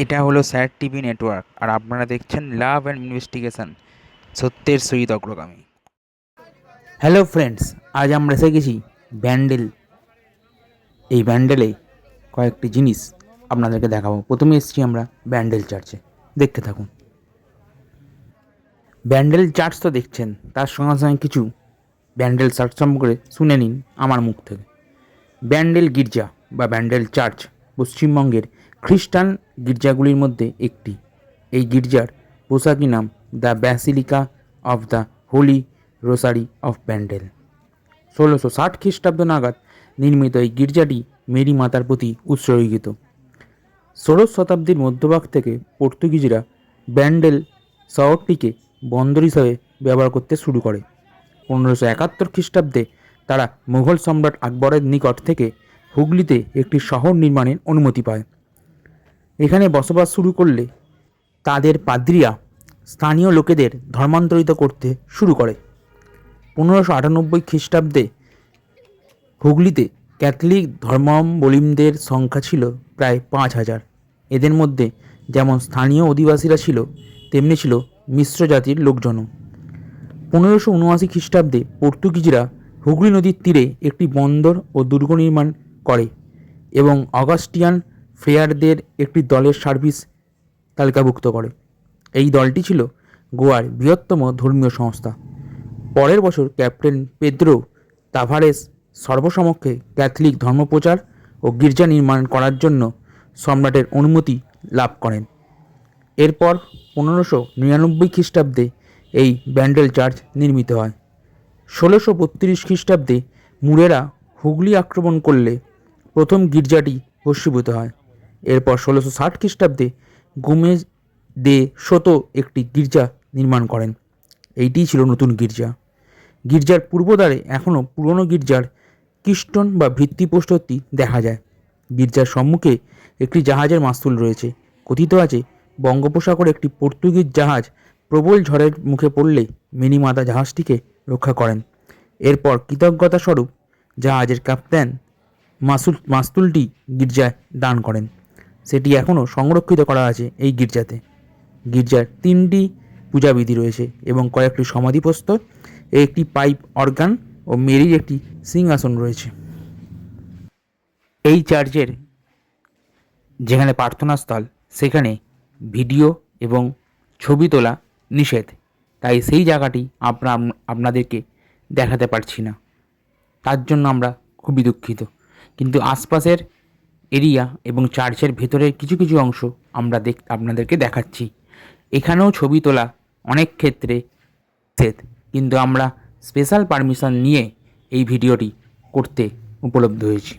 এটা হলো sir TV network, আর আপনারা দেখছেন লাভ অ্যান্ড ইনভেস্টিগেশন, সত্যের সহিত অগ্রগামী। হ্যালো ফ্রেন্ডস, আজ আমরা এসে গেছি ব্যান্ডেল। এই ব্যান্ডেলে কয়েকটি জিনিস আপনাদেরকে দেখাবো। প্রথমে এসেছি আমরা ব্যান্ডেল চার্চে, দেখতে থাকুন। ব্যান্ডেল চার্চ তো দেখছেন, তার সঙ্গে সঙ্গে কিছু ব্যান্ডেল চার্চ সম্পর্কে শুনে নিন আমার মুখ থেকে। ব্যান্ডেল গির্জা বা ব্যান্ডেল চার্চ পশ্চিমবঙ্গের খ্রিস্টান গির্জাগুলির মধ্যে একটি। এই গির্জার পোশাকি নাম the Basilica of the Holy Rosary of Bandel ষোলোশো ষাট খ্রিস্টাব্দ নাগাদ নির্মিত এই গির্জাটি মেরি মাতার প্রতি উৎসর্গিত ষোড়শ শতাব্দীর মধ্যভাগ থেকে পর্তুগিজরা ব্যান্ডেল শহরটিকে বন্দর হিসাবে ব্যবহার করতে শুরু করে। পনেরোশো একাত্তর খ্রিস্টাব্দে তারা মুঘল সম্রাট আকবরের নিকট থেকে হুগলিতে একটি শহর নির্মাণের অনুমতি পায়। এখানে বসবাস শুরু করলে তাদের পাদ্রিয়া স্থানীয় লোকেদের ধর্মান্তরিত করতে শুরু করে। পনেরোশো আটানব্বই খ্রিস্টাব্দে হুগলিতে ক্যাথলিক ধর্মাবলম্বীদের সংখ্যা ছিল প্রায় পাঁচ হাজার। এদের মধ্যে যেমন স্থানীয় অধিবাসীরা ছিল, তেমনি ছিল মিশ্র জাতির লোকজনও। পনেরোশো উনআশি খ্রিস্টাব্দে পর্তুগিজরা হুগলি নদীর তীরে একটি বন্দর ও দুর্গ নির্মাণ করে এবং অগাস্টিয়ান ফ্রেয়ারদের একটি দলের সার্ভিস তালিকাভুক্ত করে। এই দলটি ছিল গোয়ার বৃহত্তম ধর্মীয় সংস্থা। পরের বছর ক্যাপ্টেন পেদ্রো তাভারেস সর্বসমক্ষে ক্যাথলিক ধর্মপ্রচার ও গির্জা নির্মাণ করার জন্য সম্রাটের অনুমতি লাভ করেন। এরপর পনেরোশো নিরানব্বই খ্রিস্টাব্দে এই ব্যান্ডেল চার্চ নির্মিত হয়। ষোলোশো বত্রিশ খ্রিস্টাব্দে মুরেরা হুগলি আক্রমণ করলে প্রথম গির্জাটি ভস্মীভূত হয়। এরপর ষোলোশো ষাট খ্রিস্টাব্দে গোমেজ দে শত একটি গির্জা নির্মাণ করেন। এইটিই ছিল নতুন গির্জা। গির্জার পূর্বদ্বারে এখনও পুরনো গির্জার কিস্টন বা ভিত্তিপ্রস্তরটি দেখা যায়। গির্জার সম্মুখে একটি জাহাজের মাস্তুল রয়েছে। কথিত আছে, বঙ্গোপসাগরে একটি পর্তুগিজ জাহাজ প্রবল ঝড়ের মুখে পড়লে মিনিমাতা জাহাজটিকে রক্ষা করেন। এরপর কৃতজ্ঞতা স্বরূপ জাহাজের ক্যাপ্টেন মাসুল, মাস্তুলটি গির্জায় দান করেন। সেটি এখনও সংরক্ষিত করা আছে এই গির্জাতে। গির্জার তিনটি পূজাবিধি রয়েছে এবং কয়েকটি সমাধিপ্রস্তর, একটি পাইপ অর্গান ও মেরির একটি সিংহাসন রয়েছে। এই চার্চের যেখানে প্রার্থনাস্থল, সেখানে ভিডিও এবং ছবি তোলা নিষেধ। তাই সেই জায়গাটি আমরা আপনাদেরকে দেখাতে পারছি না। তার জন্য আমরা খুবই দুঃখিত। কিন্তু আশপাশের এরিয়া এবং চার্চের ভেতরের কিছু কিছু অংশ আমরা দেখ, আপনাদেরকে দেখাচ্ছি। এখানেও ছবি তোলা অনেক ক্ষেত্রে কিন্তু আমরা স্পেশাল পারমিশন নিয়ে এই ভিডিওটি করতে উপলব্ধ হয়েছি।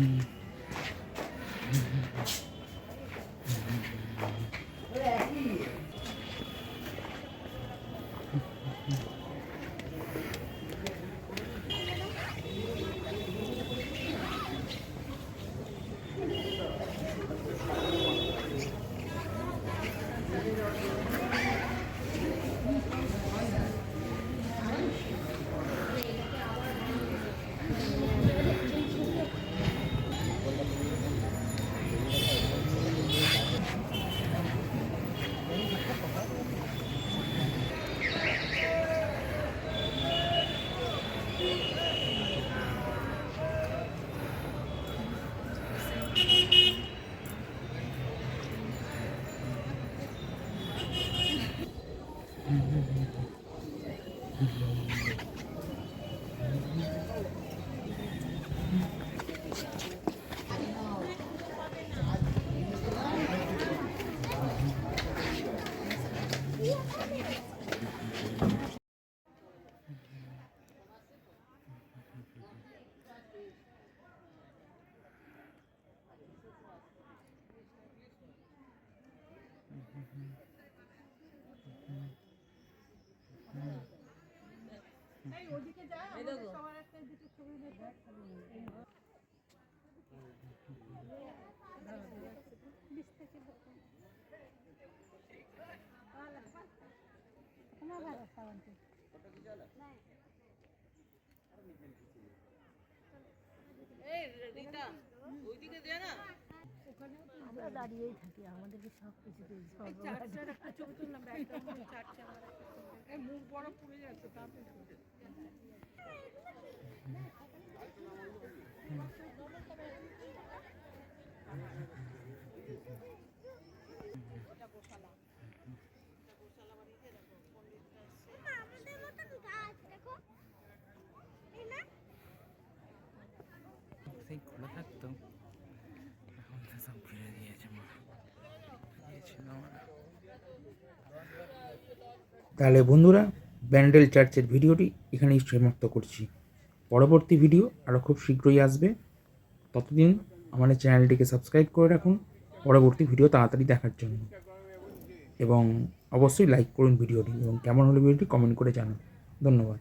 Mm-hmm. Mm-hmm. আমরা দাঁড়িয়েই থাকি আমাদেরকে সব কিছু সেই খোলা থাকতো এখন তো সব ফিরে দিয়েছে মা দিয়েছিল আমার। তাহলে বন্ধুরা ব্যান্ডেল চার্চের ভিডিওটি এখানেই সমাপ্ত করছি। পরবর্তী ভিডিও আরও খুব শীঘ্রই আসবে। ততদিন আমাদের চ্যানেলটিকে সাবস্ক্রাইব করে রাখুন। পরবর্তী ভিডিও তাড়াতাড়ি দেখার জন্য। এবং অবশ্যই লাইক করুন ভিডিওটি এবং কেমন হলো ভিডিওটি কমেন্ট করে জানান। ধন্যবাদ।